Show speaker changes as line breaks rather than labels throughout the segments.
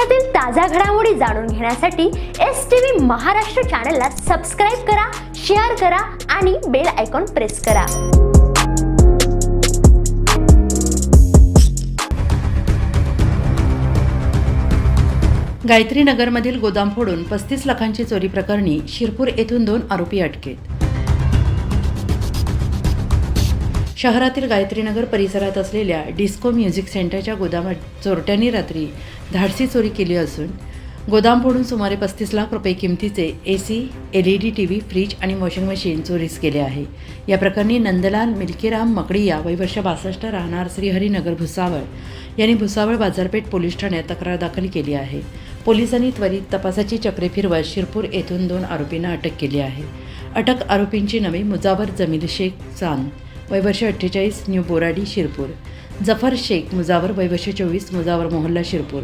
देशातील ताज्या घडामोडी जाणून घेण्यासाठी एस टी व्ही महाराष्ट्र चॅनलला सबस्क्राईब करा शेअर करा आणि बेल आयकॉन प्रेस करा.
गायत्री नगरमधील गोदाम फोडून पस्तीस लाखांची चोरी प्रकरणी शिरपूर येथून दोन आरोपी अटकेत. शहरातील गायत्रीनगर परिसरात असलेल्या डिस्को म्युझिक सेंटरच्या गोदामात चोरट्यांनी रात्री धाडसी चोरी केली असून गोदाम फोडून सुमारे पस्तीस लाख रुपये किमतीचे A C L E D T V fridge आणि वॉशिंग मशीन चोरीस केले आहे. या प्रकरणी नंदलाल मिल्कीराम मकडिया वैवर्ष बासष्ट राहणार श्रीहरीनगर भुसावळ यांनी भुसावळ बाजारपेठ पोलीस ठाण्यात तक्रार दाखल केली आहे. पोलिसांनी त्वरित तपासाची चक्रे फिरवत शिरपूर येथून दोन आरोपींना अटक केली आहे. अटक आरोपींची नवी मुजावर जमील शेख चांद वयवर्ष अठ्ठेचाळीस न्यू बोराडी शिरपूर. जफर शेख मुजावर वयवर्ष चोवीस मुजावर मोहल्ला शिरपूर.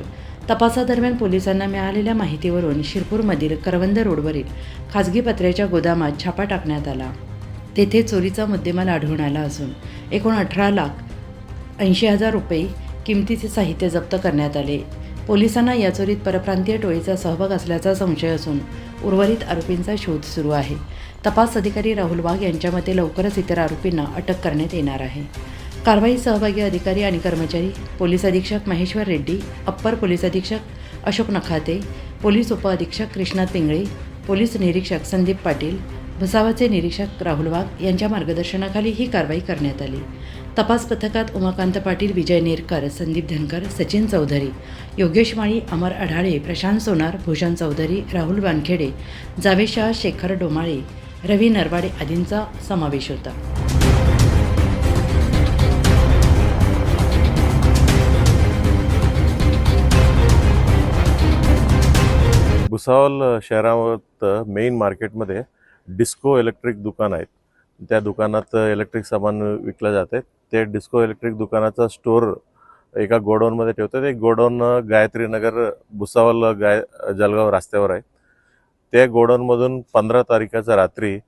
तपासादरम्यान पोलिसांना मिळालेल्या माहितीवरून शिरपूरमधील करवंद रोडवरील खाजगी पत्र्याच्या गोदामात छापा टाकण्यात आला. तेथे चोरीचा मुद्देमाल आढळून आला असून एकूण अठरा लाख ऐंशी हजार रुपये किमतीचे साहित्य जप्त करण्यात आले. पोलिसांना या चोरीत परप्रांतीय टोळीचा सहभाग असल्याचा संशय असून उर्वरित आरोपींचा शोध सुरू आहे. तपास अधिकारी राहुल वाघ यांच्या मते लवकरच इतर आरोपींना अटक करण्यात येणार आहे. कारवाई सहभागी अधिकारी आणि कर्मचारी पोलीस अधीक्षक महेश्वर रेड्डी अप्पर पोलीस अधीक्षक अशोक नखाते पोलीस उपअधीक्षक कृष्णा पिंगळे पोलीस निरीक्षक संदीप पाटील भसावाचे निरीक्षक राहुल वाघ यांच्या मार्गदर्शनाखाली ही कारवाई करण्यात आली. तपास पथकात उमाकांत पाटील विजय नेरकर संदीप धनकर सचिन चौधरी योगेश माळी अमर अढाळे प्रशांत सोनार भूषण चौधरी राहुल वानखेडे जावेद शाह शेखर डोमाळे रवी नरवाडे आदींचा समावेश होता.
भुसावल शहरात मेन मार्केटमध्ये डिस्को इलेक्ट्रिक दुकान आहेत. त्या दुकानात इलेक्ट्रिक सामान विकलं जाते ते डिस्को इलेक्ट्रिक दुकानाचा स्टोअर एका गोडाऊनमध्ये ठेवतात. एक गोडाऊन गायत्री नगर गाय जलगाव रस्त्यावर आहे. त्या गोडाऊनमधून पंधरा तारखेच्या रात्री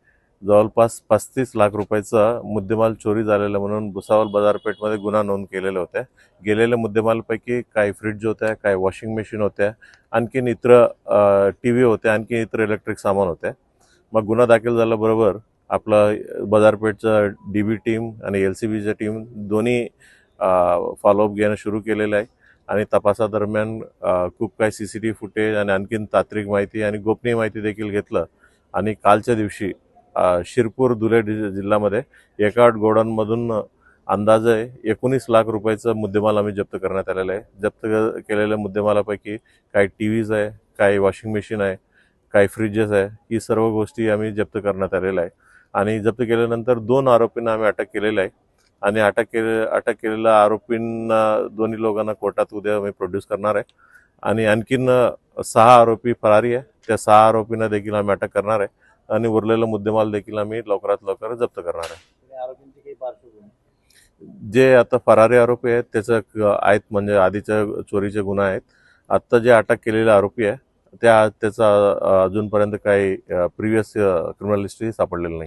जवळपास पस्तीस लाख रुपयाचा मुद्देमाल चोरी झालेला म्हणून भुसावल बाजारपेठमध्ये गुन्हा नोंद केलेला होत्या. गेलेल्या मुद्देमालपैकी काही फ्रीज होत्या काही वॉशिंग मशीन होत्या आणखीन इतर टी व्ही होत्या आणखी इतर इलेक्ट्रिक सामान होत्या. मग गुन्हा दाखल झाल्याबरोबर आपलं बाजारपेठचं डी बी टीम आणि एल सी बीच्या टीम दोन्ही फॉलोअप घेणं सुरू केलेलं आहे. आणि तपासादरम्यान खूप काही सी सी टी फुटेज आणि आणखीन तांत्रिक माहिती आणि गोपनीय माहिती देखील घेतलं. आणि कालच्या दिवशी शिरपूर धुळे जिल्ह्यामध्ये एका गोडाऊनमधून अंदाजे एकोणीस लाख रुपयाचा मुद्देमाल आम्ही जप्त करण्यात आलेला आहे. जप्त क- केलेल्या मुद्देमालापैकी काही टी व्हीज आहे काही वॉशिंग मशीन आहे काही फ्रीजेस आहे ही सर्व गोष्टी आम्ही जप्त करण्यात आलेल्या आहे आणि जप्त केल्यानंतर दोन आरोपींना आम्ही अटक केलेलं आहे. आणि अटक केले अटक केलेल्या आरोपींना दोन्ही लोकांना कोर्टात उद्या आम्ही प्रोड्यूस करणार आहे. आणि आणखीन सहा आरोपी फरारी आहे. त्या सहा आरोपींना देखील आम्ही अटक करणार आहे. आणि उरलेला मुद्देमाल देखील आम्ही लवकरात लवकर जप्त करणार आहे. जे आता फरारी आरोपी आहेत त्याचं आहेत म्हणजे आधीच्या चोरीचे गुन्हा आहेत. आत्ता जे अटक केलेले आरोपी आहे त्या त्याचा अजूनपर्यंत काही प्रिव्हियस क्रिमिनल हिस्ट्री सापडलेलं नाही.